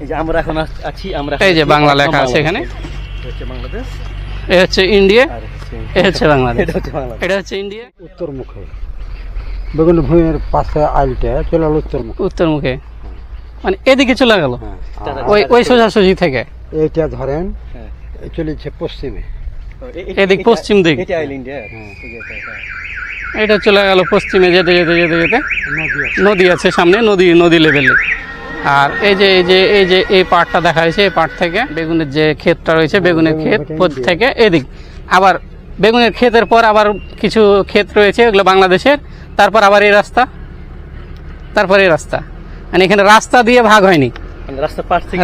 এই যে আমরা এখন আছ- আছি আমরা এই যে বাংলা লেখা আছে এখানে। এটা হচ্ছে বাংলাদেশ। এ হচ্ছে ইন্ডিয়া এ হচ্ছে বাংলাদেশ। এটা হচ্ছে বাংলাদেশ। এটা হচ্ছে ইন্ডিয়া। উত্তর মুখে বেগুন ভূমির পাশে আইলটা চলে গেল উত্তর মুখে উত্তর মুখে মানে এদিকে চলে গেল? হ্যাঁ। ওই ওই সোজাসুজি থেকে? এইটা ধরেন হ্যাঁ। চলেছে পশ্চিমে। এদিক এটা- পশ্চিম দিক। এটা হ্যাঁ। চলে গেল পশ্চিমে যেতে যেতে যেতে যেতে। নদী নদী আছে সামনে নদী নদী লেভেলে আর এই যে এই যে এই যে এই পার্টটা দেখা হয়েছে এই পাট থেকে বেগুনের যে ক্ষেতটা রয়েছে বেগুনের ক্ষেত থেকে এদিক। আবার বেগুনের ক্ষেতের পর আবার কিছু ক্ষেত রয়েছে ওগুলো বাংলাদেশের। তারপর আবার এই রাস্তা তারপর এই রাস্তা। মানে এখানে রাস্তা দিয়ে ভাগ হয়নি। মানে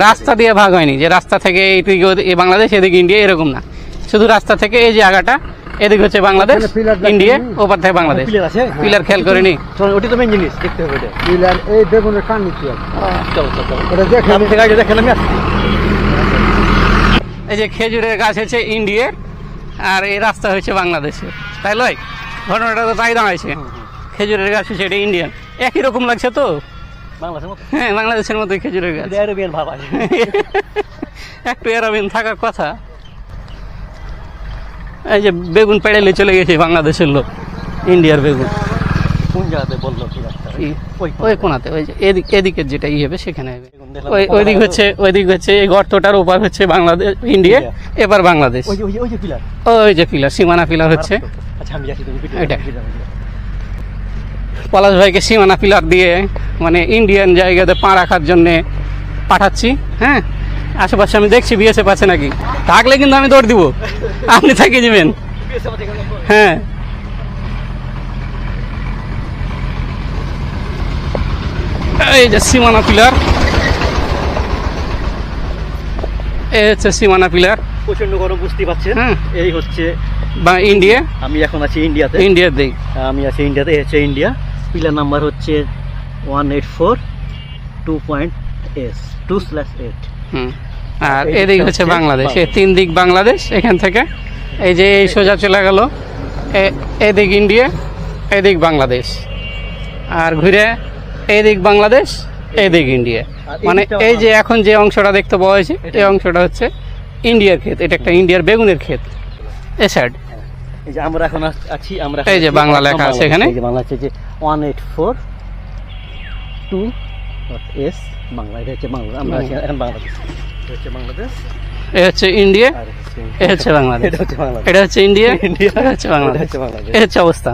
রাস্তা দিয়ে ভাগ হয়নি। যে রাস্তা থেকে এইদিকে এই বাংলাদেশ এদিকে ইন্ডিয়া এরকম না। শুধু রাস্তা থেকে এই যে আগাটা এদিকে হচ্ছে বাংলাদেশ? ইন্ডিয়া ওপার থেকে বাংলাদেশ। পিলার আছে পিলার খেয়াল করিনি। ওটি তো মেন জিনিস দেখতে হবে এটা পিলার এই বেগুনের কান নিচে আছে। চলো চলো চলো। ওটা আমি থেকে আগে দেখালাম না এই যে খেজুরের গাছ হচ্ছে ইন্ডিয়া আর এই রাস্তা হচ্ছে বাংলাদেশে। তাই লয়? ঘটনাটা তো তাই দাঁড়াইছে। খেজুরের গাছ হচ্ছে এটা ইন্ডিয়ান একই রকম লাগছে তো? বাংলাদেশের মতো? হ্যাঁ বাংলাদেশের মতো খেজুরের গাছ। একটু এরাবিন থাকার কথা। এই যে বেগুন পেড়ালে চলে গেছে বাংলাদেশের লোক ইন্ডিয়ার বেগুন। কোন জায়গাতে বলল? ওই কোনাতে। ওই যে এদিক এদিকের যেটা ই হবে সেখানে হবে। ওই ওই দিক হচ্ছে ওই দিক হচ্ছে এই গর্তটার ওপার হচ্ছে বাংলাদেশ ইন্ডিয়া এবার বাংলাদেশ। ওই যে পিলার। সীমানা পিলার হচ্ছে। আচ্ছা তুমি এটা। পলাশ ভাইকে সীমানা পিলার দিয়ে মানে ইন্ডিয়ান জায়গাতে পা রাখার জন্য পাঠাচ্ছি হ্যাঁ? আশেপাশে আমি দেখছি বিএসএফ আছে নাকি? থাকলে কিন্তু আমি দৌড় দিব। আপনি থেকে যাবেন হ্যাঁ। এই যে সীমানা পিলার। এই হচ্ছে সীমানা পিলার। প্রচণ্ড গরম বুঝতে পারছেন? হ্যাঁ। এই হচ্ছে বা ইন্ডিয়া। আমি এখন আছি ইন্ডিয়াতে। ইন্ডিয়ার দিক। আমি আছি ইন্ডিয়াতে হচ্ছে ইন্ডিয়া। পিলার নাম্বার হচ্ছে one eight four two point S two slash eight. হুম। আর এদিক হচ্ছে বাংলাদেশ। এই তিন দিক বাংলাদেশ এখান থেকে। এই যে এই সোজা চলে গেল এদিক ইন্ডিয়া এদিক বাংলাদেশ। আর ঘুরে এদিক বাংলাদেশ এদিক ইন্ডিয়া। মানে এই যে এখন যে অংশটা দেখতে পাওয়া হয়েছে এই অংশটা হচ্ছে ইন্ডিয়ার ক্ষেত। এটা একটা ইন্ডিয়ার বেগুনের ক্ষেত। এ সাইড এই যে আমরা এখন আছি আমরা এই যে বাংলা লেখা আছে এখানে। এই যে বাংলা আছে যে one eight four two S Bangla এটা হচ্ছে বাংলা আমরা এখন বাংলাদেশ। এটা হচ্ছে বাংলাদেশ। এ হচ্ছে ইন্ডিয়া এ হচ্ছে বাংলাদেশ। এটা হচ্ছে বাংলাদেশ। এটা হচ্ছে ইন্ডিয়া ইন্ডিয়া এটা হচ্ছে বাংলাদেশ। এটা হচ্ছে বাংলাদেশ। এ হচ্ছে অবস্থা।